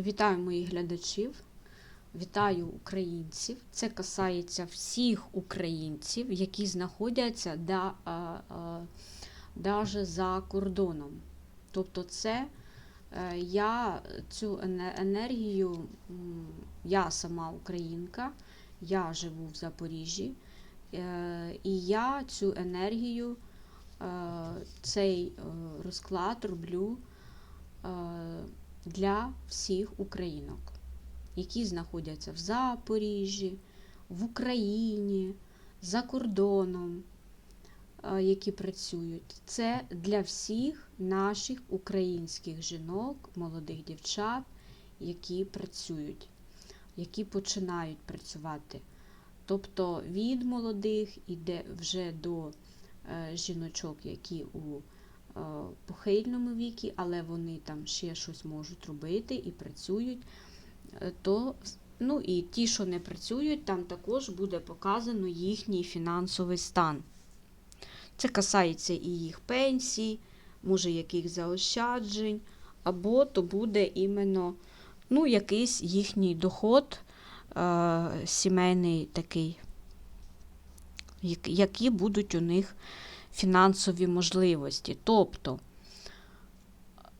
Вітаю моїх глядачів, вітаю українців. Це касається всіх українців, які знаходяться даже за кордоном. Тобто, це е, я цю енергію, я сама українка, я живу в Запоріжжі, е, і я цю енергію, е, цей розклад роблю. Для всіх українок, які знаходяться в Запоріжжі, в Україні, за кордоном, е, які працюють. Це для всіх наших українських жінок, молодих дівчат, які працюють, які починають працювати. Тобто від молодих іде вже до е, жіночок, які у похильному вікі, але вони там ще щось можуть робити і працюють, е, то ну і ті, що не працюють, там також буде показано їхній фінансовий стан. Це касається і їх пенсій, може яких заощаджень, або то буде іменно ну, якийсь їхній доход, е, сімейний такий, які будуть у них фінансові можливості. Тобто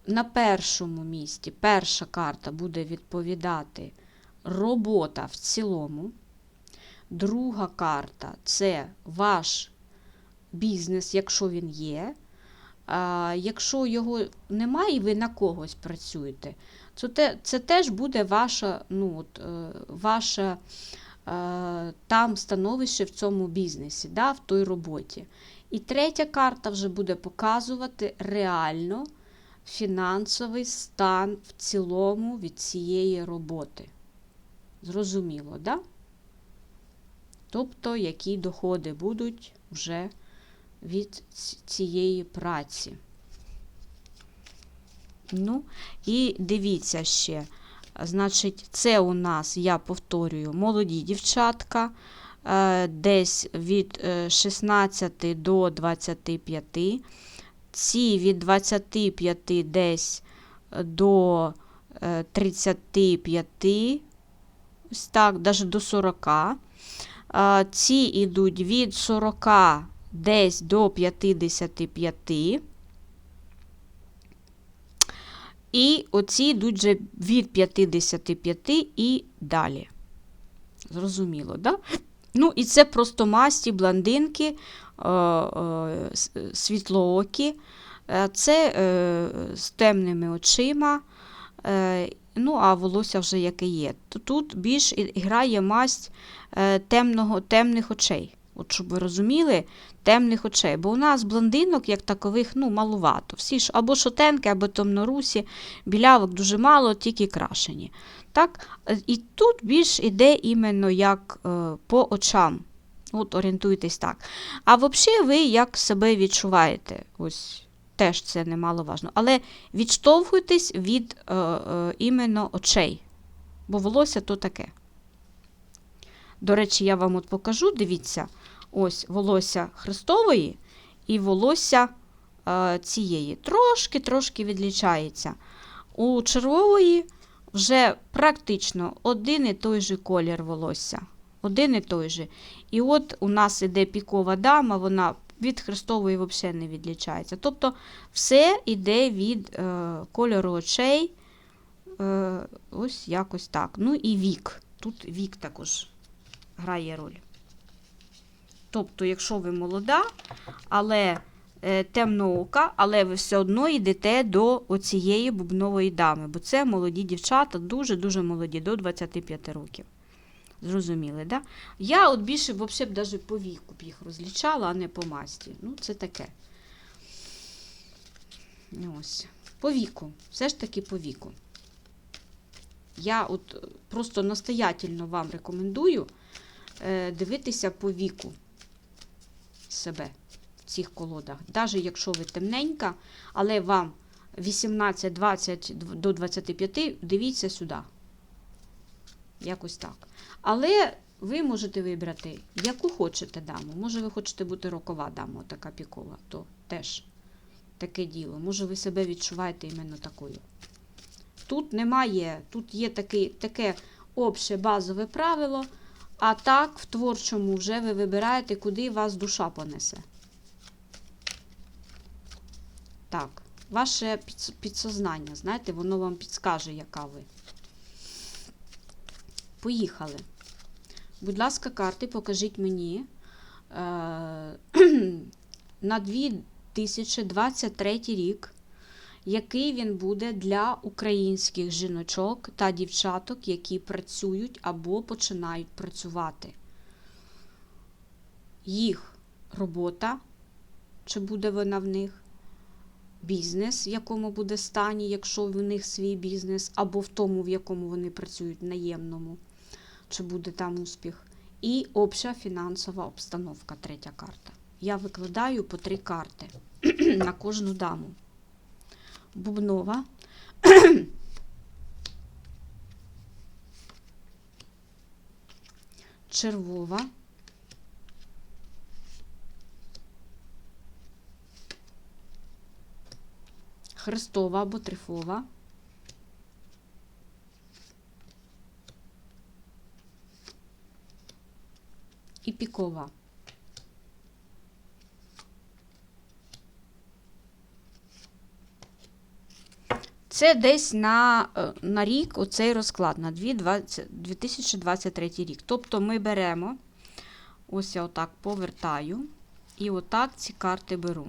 на першому місці перша карта буде відповідати робота в цілому. Друга карта це ваш бізнес, якщо він є. Якщо його немає, і ви на когось працюєте, те, це теж буде ваша, ну, от, е, ваше там становище в цьому бізнесі, да, в той роботі. І третя карта вже буде показувати реально фінансовий стан в цілому від цієї роботи. Зрозуміло, да? Тобто, які доходи будуть вже від цієї праці. Ну, і дивіться ще. Значить, це у нас, я повторюю, молоді дівчатка, десь від е, 16 до 25. Ці від 25 десь до е, 35, ось так, навіть до 40. Ці йдуть від 40 десь до 55. І оці йдуть вже від 55 і далі. Зрозуміло, да? Ну, і це просто масті, блондинки, е, е, світлоокі. Е, Це з темними очима. Ну, а волосся вже яке є. Тут більш грає масть темного, темних очей. От щоб ви розуміли, темних очей. Бо у нас блондинок, як такових, ну, малувато. Всі ж або шотенки, або темнорусі, білявок дуже мало, тільки крашені. Так? І тут більш іде іменно як е, по очам. От орієнтуйтесь так. А взагалі ви як себе відчуваєте? Ось теж це немаловажно. Але відштовхуйтесь від е, е, іменно очей. Бо волосся то таке. До речі, я вам от покажу, дивіться, ось волосся Христової і волосся е, цієї. Трошки-трошки відлічається. У червової вже практично один і той же колір волосся. Один і той же. І от у нас іде пікова дама, вона від Христової взагалі не відлічається. Тобто все йде від е, кольору очей. Е, ось якось так. Ну і вік. Тут вік також грає роль. Тобто, якщо ви молода, але е, темноока, але ви все одно йдете до оцієї бубнової дами, бо це молоді дівчата, дуже-дуже молоді, до 25 років. Зрозуміли, да? Я от більше взагалі навіть по віку б їх розлічала, а не по масті. Ну, це таке. Ось. По віку. Все ж таки по віку. Я от просто настоятельно вам рекомендую е, дивитися по віку себе в цих колодах. Навіть якщо ви темненька, але вам 18-20 до 25, дивіться сюди. Якось так. Але ви можете вибрати, яку хочете даму. Може, ви хочете бути рокова дама, така пікова, то теж таке діло. Може, ви себе відчуваєте іменно такою. тут немає, тут є таке, таке обще базове правило, а так в творчому вже ви вибираєте, куди вас душа понесе. Так, ваше підсознання, знаєте, воно вам підскаже, яка ви. Поїхали. Будь ласка, карти, покажіть мені е, на 2023 рік, який він буде для українських жіночок та дівчаток, які працюють або починають працювати. Їх робота, чи буде вона в них, бізнес, в якому буде стані, якщо в них свій бізнес, або в тому, в якому вони працюють наємному, чи буде там успіх. І обща фінансова обстановка, третя карта. Я викладаю по три карти на кожну даму. Бубнова. Червова. Хрестова або трифова. І пікова. Це десь на, е, на рік оцей розклад, на 2023 рік. Тобто ми беремо, ось я отак повертаю, і отак ці карти беру.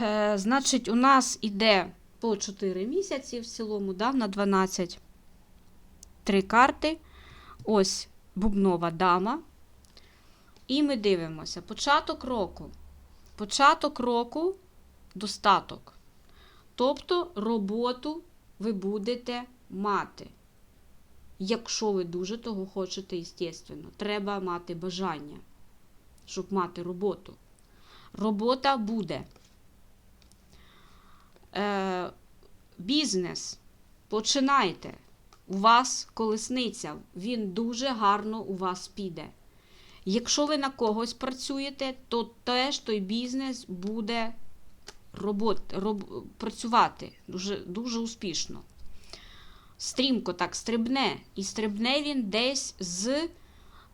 Е, значить, у нас іде по 4 місяці в цілому, да, на 12 три карти. Ось бубнова дама. І ми дивимося. Початок року. Початок року достаток. Тобто роботу ви будете мати. Якщо ви дуже того хочете, звісно, треба мати бажання, щоб мати роботу. Робота буде. Е, бізнес. Починайте. У вас колесниця, він дуже гарно у вас піде. Якщо ви на когось працюєте, то теж той бізнес буде робот, роб, працювати дуже, дуже успішно. Стрімко так стрибне. І стрибне він десь з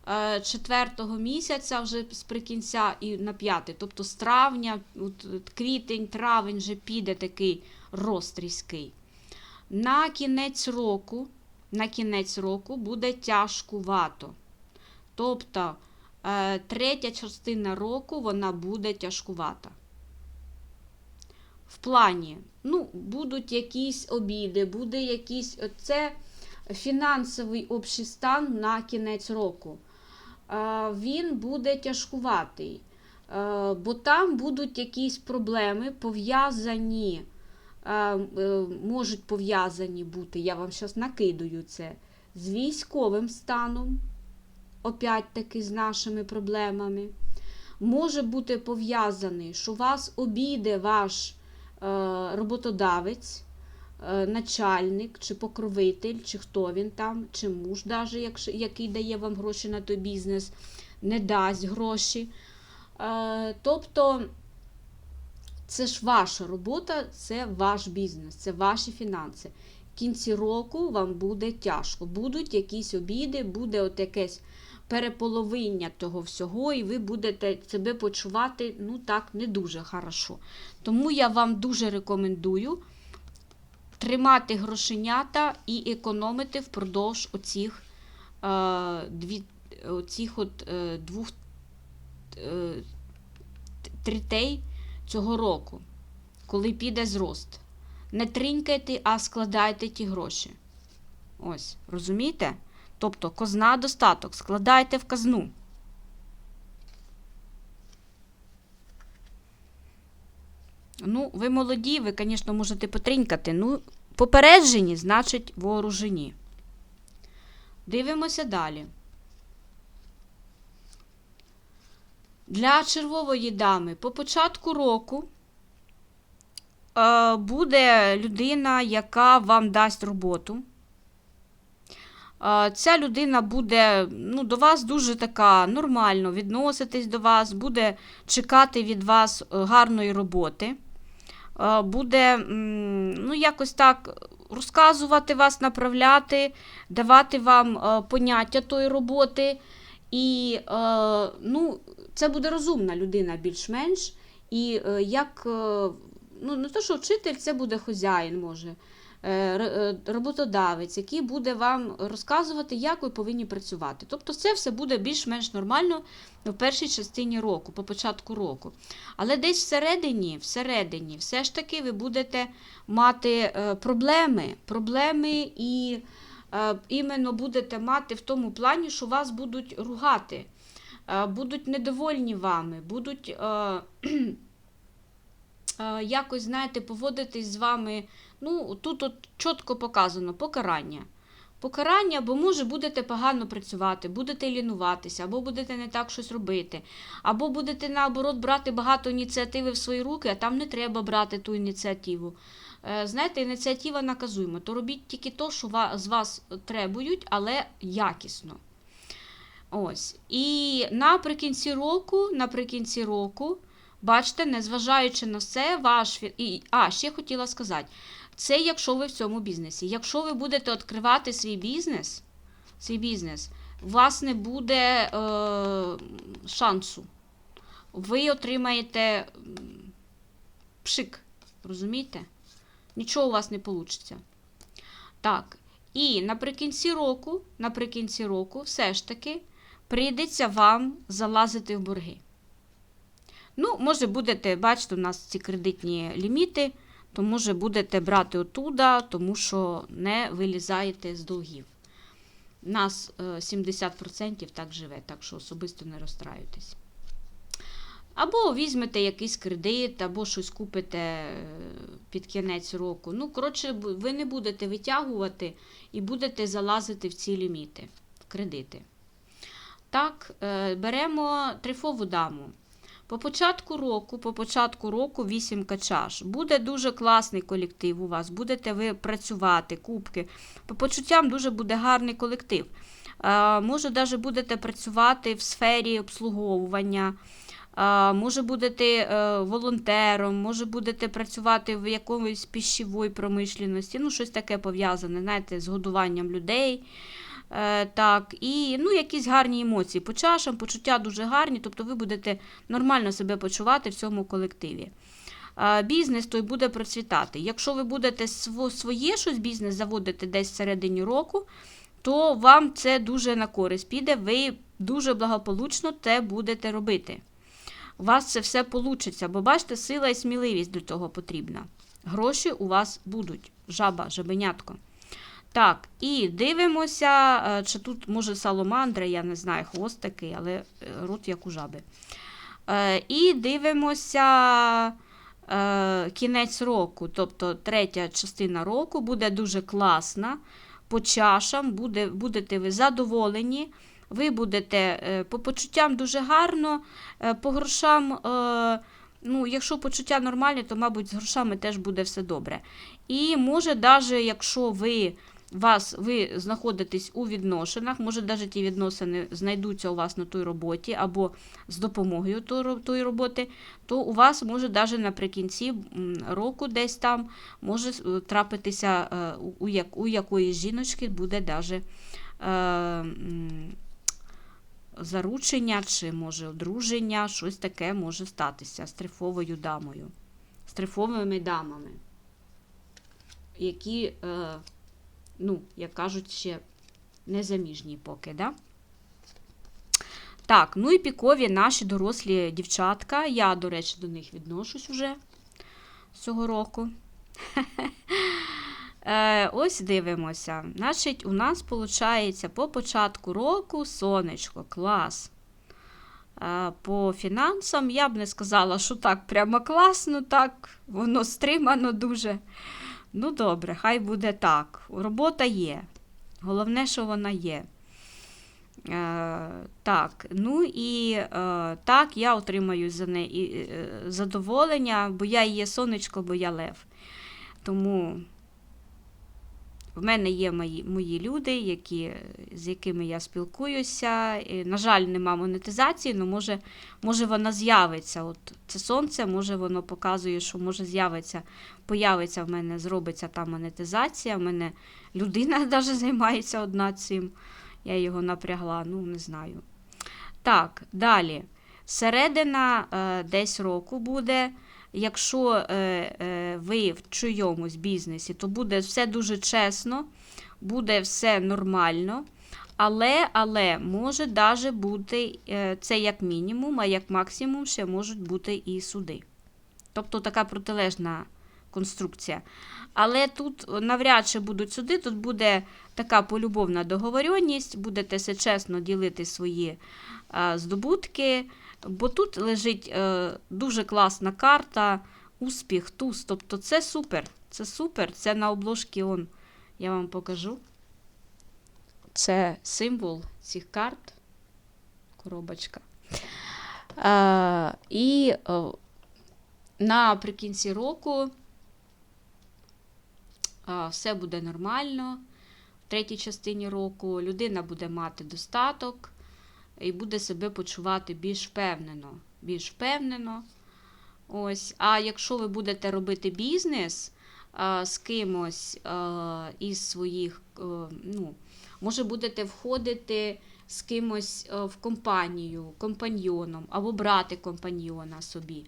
е, четвертого місяця, вже сприкінця і на п'ятий. Тобто з травня, от, квітень, травень вже піде такий рост різкий. На кінець року, на кінець року буде тяжкувато. Тобто е, третя частина року вона буде тяжкувата. В плані, ну, будуть якісь обіди, буде якийсь це фінансовий общий стан на кінець року. Е, він буде тяжкуватий, е, бо там будуть якісь проблеми пов'язані, е, можуть пов'язані бути, я вам зараз накидаю це, з військовим станом, опять-таки з нашими проблемами. Може бути пов'язаний, що вас обіде ваш роботодавець, е, начальник чи покровитель, чи хто він там, чи муж, даже, який дає вам гроші на той бізнес, не дасть гроші. Е, тобто це ж ваша робота, це ваш бізнес, це ваші фінанси. В кінці року вам буде тяжко. Будуть якісь обіди, буде от якесь переполовиння того всього, і ви будете себе почувати ну так, не дуже хорошо. Тому я вам дуже рекомендую тримати грошенята і економити впродовж оцих, е, дві, оцих от, е, двох е, третей цього року, коли піде зрост. Не тринькайте, а складайте ті гроші. Ось, розумієте? Тобто козна достаток, складайте в казну. Ну, ви молоді, ви, звісно, можете потринькати. Ну, попереджені, значить, вооружені. Дивимося далі. Для червової дами по початку року е, буде людина, яка вам дасть роботу. Ця людина буде ну, до вас дуже така нормально відноситись до вас, буде чекати від вас е, гарної роботи. е, буде ну, якось так розказувати вас, направляти, давати вам е, поняття тої роботи. І ну, це буде розумна людина більш-менш. І як, ну, не то, що вчитель, це буде хазяїн, може, роботодавець, який буде вам розказувати, як ви повинні працювати. Тобто це все буде більш-менш нормально в першій частині року, по початку року. Але десь всередині, всередині, все ж таки ви будете мати е, проблеми, проблеми і е, іменно будете мати в тому плані, що вас будуть ругати, е, будуть недовольні вами, будуть е, е, якось, знаєте, поводитись з вами. Ну, тут от чітко показано покарання. Покарання, бо може будете погано працювати, будете лінуватися, або будете не так щось робити, або будете наоборот брати багато ініціативи в свої руки, а там не треба брати ту ініціативу. Е, Знаєте, ініціатива наказуємо, то робіть тільки то, що з вас требують, але якісно. Ось. І наприкінці року, наприкінці року, бачите, незважаючи на все, ваш і, А, ще хотіла сказати, це якщо ви в цьому бізнесі. Якщо ви будете відкривати свій бізнес, свій бізнес, у вас не буде е, шансу. Ви отримаєте пшик, розумієте? Нічого у вас не вийде. Так, і наприкінці року, наприкінці року, все ж таки, прийдеться вам залазити в борги. Ну, може, будете, бачите, у нас ці кредитні ліміти, то може будете брати отуда, тому що не вилізаєте з долгів. Нас е, 70% так живе, так що особисто не розстраюйтесь. Або візьмете якийсь кредит, або щось купите е, під кінець року. Ну, коротше, ви не будете витягувати і будете залазити в ці ліміти, в кредити. Так, е, беремо трифову даму. По початку року, по початку року 8 качаш. Буде дуже класний колектив у вас, будете ви працювати, кубки. По почуттям дуже буде гарний колектив. Може, навіть будете працювати в сфері обслуговування. Може, будете е, волонтером, може, будете працювати в якомусь пищевій промишленості, ну, щось таке пов'язане, знаєте, з годуванням людей. Е, так, і ну, якісь гарні емоції по чашам, почуття дуже гарні, тобто ви будете нормально себе почувати в цьому колективі. Е, Бізнес той буде процвітати. Якщо ви будете своє щось бізнес заводити десь всередині року, то вам це дуже на користь піде, ви дуже благополучно це будете робити. У вас це все вийде, бо бачите, сила і сміливість для того потрібна. Гроші у вас будуть. Жаба, жабенятко. Так, і дивимося, е, чи тут, може, саломандра, я не знаю, хвост такий, але е, рот як у жаби. Е, І дивимося кінець року, тобто третя частина року буде дуже класна. По чашам буде, будете ви задоволені. Ви будете по почуттям дуже гарно, по грошам. Ну, якщо почуття нормальні, то, мабуть, з грошами теж буде все добре. І може, навіть якщо ви, вас, ви знаходитесь у відносинах, може, навіть ті відносини знайдуться у вас на той роботі або з допомогою тої роботи, то у вас може навіть наприкінці року десь там може е, трапитися е, у, як, у якоїсь жіночки буде навіть е, заручення чи може одруження, щось таке може статися з трифовою дамою, з трифовими дамами, які, е, ну, як кажуть, ще не заміжні поки, да? Так, ну і пікові наші дорослі дівчатка. Я, до речі, до них відношусь уже цього року. Е, ось дивимося. Значить, у нас виходить по початку року сонечко, клас. Е, по фінансам я б не сказала, що так прямо класно, так, воно стримано дуже. Ну, добре, хай буде так. Робота є. Головне, що вона є. Е, так, ну і е, так, я отримаю за неї е, задоволення, бо я є сонечко, бо я лев. Тому В мене є мої, мої люди, які, з якими я спілкуюся. І, на жаль, нема монетизації, але може, може вона з'явиться. От це сонце, може воно показує, що може з'явиться, появиться в мене, зробиться та монетизація. В мене людина навіть займається одна цим. Я його напрягла, ну не знаю. Так, далі. Середина е, десь року буде. Якщо е, е, ви в чийомусь бізнесі, то буде все дуже чесно, буде все нормально. Але, але може даже бути е, це як мінімум, а як максимум ще можуть бути і суди. Тобто така протилежна конструкція. Але тут навряд чи будуть суди, тут буде така полюбовна договоренність, будете все чесно ділити свої здобутки. Бо тут лежить е, дуже класна карта, успіх, туз. Тобто це супер. Це супер. Це на обложці он. Я вам покажу. Це символ цих карт. Коробочка. Е, і е, наприкінці року е, все буде нормально. В третій частині року людина буде мати достаток і буде себе почувати більш впевнено. Більш впевнено. Ось. А якщо ви будете робити бізнес а, з кимось а, із своїх, а, ну, може, будете входити з кимось а, в компанію, компаньйоном, або брати компаньйона собі,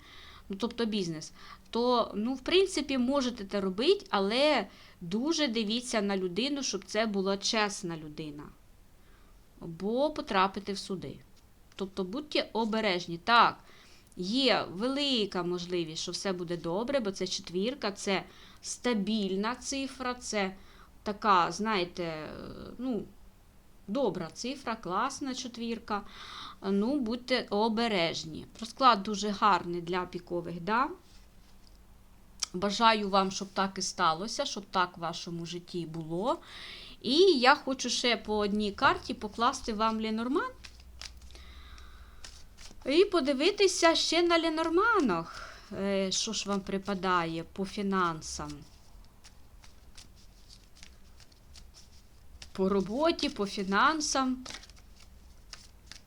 ну, тобто бізнес, то, ну, в принципі, можете це робити, але дуже дивіться на людину, щоб це була чесна людина або потрапити в суди. Тобто будьте обережні. Так, є велика можливість, що все буде добре, бо це четвірка, це стабільна цифра, це така, знаєте, ну, добра цифра, класна четвірка. Ну, будьте обережні. Розклад дуже гарний для пікових дам. Бажаю вам, щоб так і сталося, щоб так в вашому житті було. І я хочу ще по одній карті покласти вам Ленорман. І подивитися ще на Ленорманах, е, що ж вам припадає по фінансам. По роботі, по фінансам.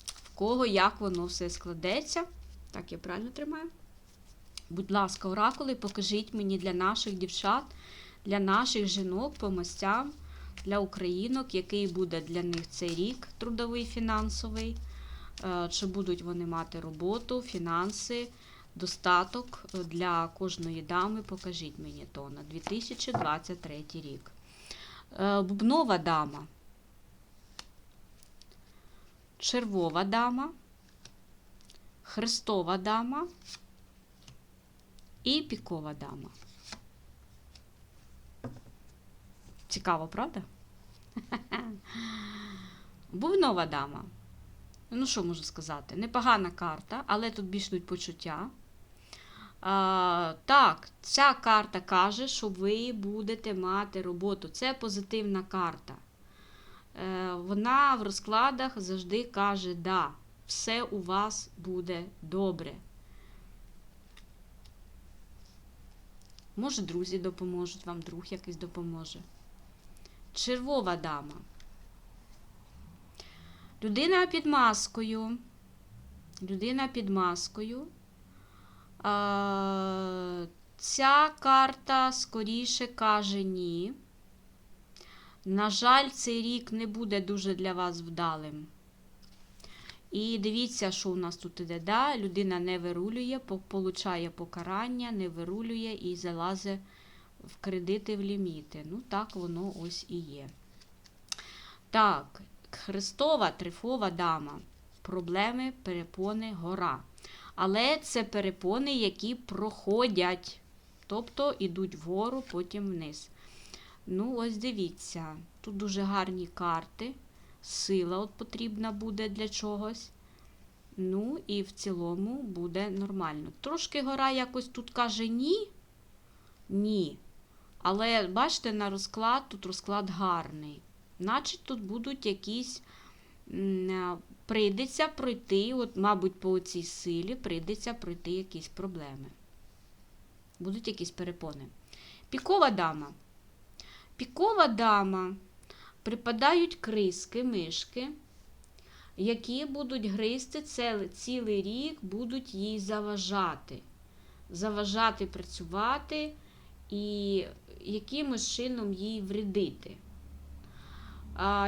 В кого як воно все складеться. Так, я правильно тримаю? Будь ласка, оракули, покажіть мені для наших дівчат, для наших жінок по мастям для українок, який буде для них цей рік трудовий фінансовий, е, чи будуть вони мати роботу, фінанси, достаток для кожної дами. Покажіть мені то на 2023 рік. Е, Бубнова дама, червова дама, хрестова дама і пікова дама. Цікаво, правда? Бувнова дама. Ну, що можу сказати? Непогана карта, але тут більш почуття. А, Так, ця карта каже, що ви будете мати роботу. Це позитивна карта. Е, Вона в розкладах завжди каже, да, все у вас буде добре. Може, друзі допоможуть, вам друг якийсь допоможе. Червова дама. Людина під маскою. Людина під маскою. А, Ця карта скоріше каже ні. На жаль, цей рік не буде дуже для вас вдалим. І дивіться, що у нас тут іде. Да? Людина не вирулює, получає покарання, не вирулює і залазить в кредити, в ліміти. Ну, так воно ось і є. Так, Христова трифова дама. Проблеми, перепони, гора. Але це перепони, які проходять. Тобто йдуть вгору, потім вниз. Ну, ось дивіться. Тут дуже гарні карти. Сила от потрібна буде для чогось. Ну, і в цілому буде нормально. Трошки гора якось тут каже ні. Ні. Але бачите, на розклад тут розклад гарний. Значить, тут будуть якісь, прийдеться пройти, от, мабуть, по цій силі прийдеться пройти якісь проблеми. Будуть якісь перепони. Пікова дама. Пікова дама припадають криски, мишки, які будуть гризти цілий рік, будуть їй заважати. Заважати працювати і якимось чином їй вредити.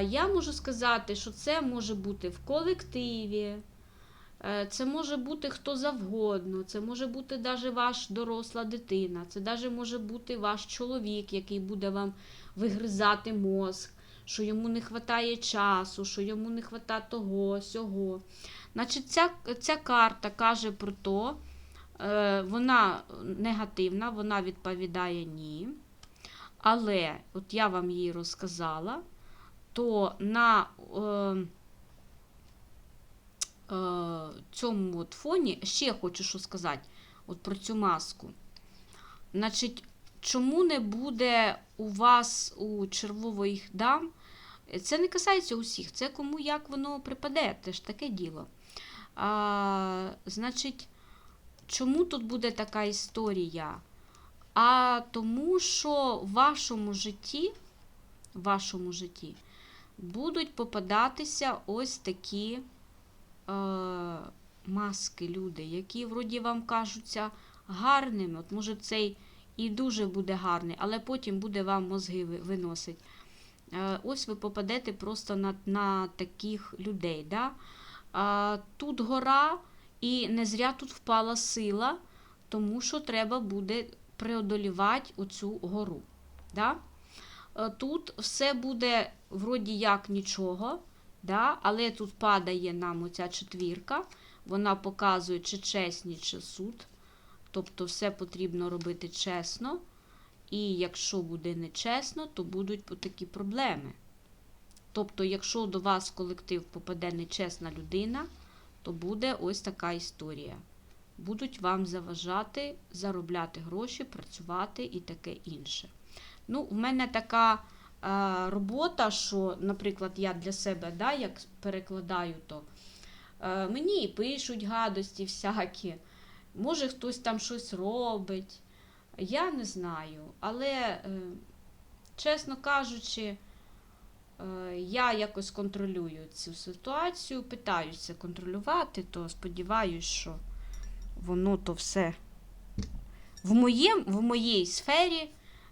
Я можу сказати, що це може бути в колективі, е, це може бути хто завгодно, це може бути навіть ваш доросла дитина, це навіть може бути ваш чоловік, який буде вам вигризати мозк, що йому не вистачає часу, що йому не вистачає того, сього. Значить, ця, ця карта каже про то, е, вона негативна, вона відповідає ні. Але от я вам її розказала, то на е, е, цьому от фоні ще хочу що сказати от про цю маску. Значить, чому не буде у вас у червових дам? Це не касається усіх, це кому як воно припаде, це ж таке діло. А, значить, чому тут буде така історія? А тому, що в вашому житті, в вашому житті будуть попадатися ось такі е, маски, люди, які вроді вам кажуться гарними. От може цей і дуже буде гарний, але потім буде вам мозги виносить. Е, ось ви попадете просто на, на таких людей. Да? А, тут гора, і не зря тут впала сила, тому що треба буде преодолівати оцю гору. Да? Е, Тут все буде вроді як нічого, да? але тут падає нам оця четвірка, вона показує, чи чесність, чи суд. Тобто все потрібно робити чесно. І якщо буде нечесно, то будуть такі проблеми. Тобто, якщо до вас в колектив попаде нечесна людина, то буде ось така історія. Будуть вам заважати заробляти гроші, працювати і таке інше. Ну, у мене така е, робота, що, наприклад, я для себе, да, як перекладаю, то е, мені пишуть гадості всякі. Може, хтось там щось робить. Я не знаю. Але, е, чесно кажучи, я якось контролюю цю ситуацію, питаюся контролювати, то сподіваюся, що воно то все в, моєм, в моїй сфері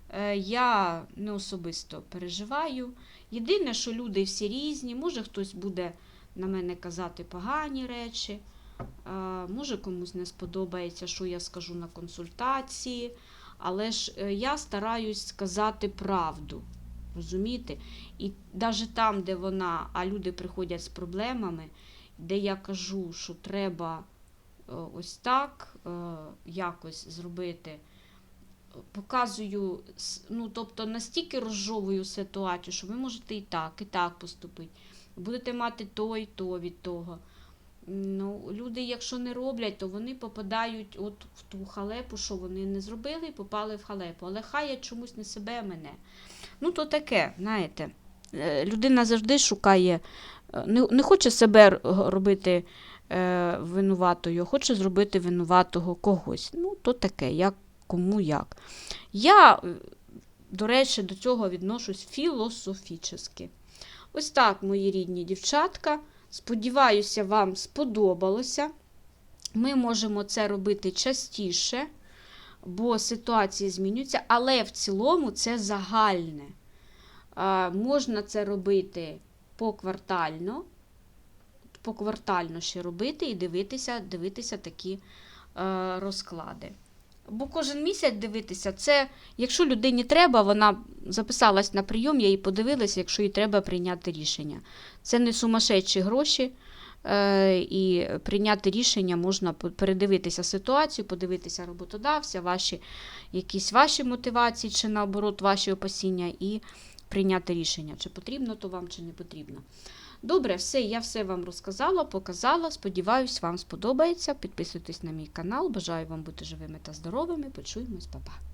е, я не особисто переживаю. Єдине, що люди всі різні, може хтось буде на мене казати погані речі. Е, Може комусь не сподобається, що я скажу на консультації, але ж е, я стараюсь сказати правду. Розумієте? І навіть там, де вона, а люди приходять з проблемами, де я кажу, що треба е, ось так е, якось зробити, показую, ну, тобто настільки розжовую ситуацію, що ви можете і так, і так поступити. Будете мати то і то від того. Ну, люди, якщо не роблять, то вони попадають от в ту халепу, що вони не зробили, і попали в халепу. Але хай я чомусь не себе, мене. Ну, то таке, знаєте. Е, Людина завжди шукає, е, не, не хоче себе робити е, винуватою, хоче зробити винуватого когось. Ну, то таке, як кому як. Я, е, до речі, до цього відношусь філософічно. Ось так, мої рідні дівчатка. Сподіваюся, вам сподобалося. Ми можемо це робити частіше, бо ситуації змінюються, але в цілому це загальне. Можна це робити поквартально, поквартально ще робити і дивитися, дивитися такі е, розклади. Бо кожен місяць дивитися, це, якщо людині треба, вона записалась на прийом, я їй подивилася, якщо їй треба прийняти рішення. Це не сумасшедші гроші, і прийняти рішення можна передивитися ситуацію, подивитися роботодавця, ваші, якісь ваші мотивації, чи наоборот ваші опасіння, і прийняти рішення, чи потрібно то вам, чи не потрібно. Добре, все, я все вам розказала, показала. Сподіваюсь, вам сподобається. Підписуйтесь на мій канал. Бажаю вам бути живими та здоровими. Почуємось, па-па.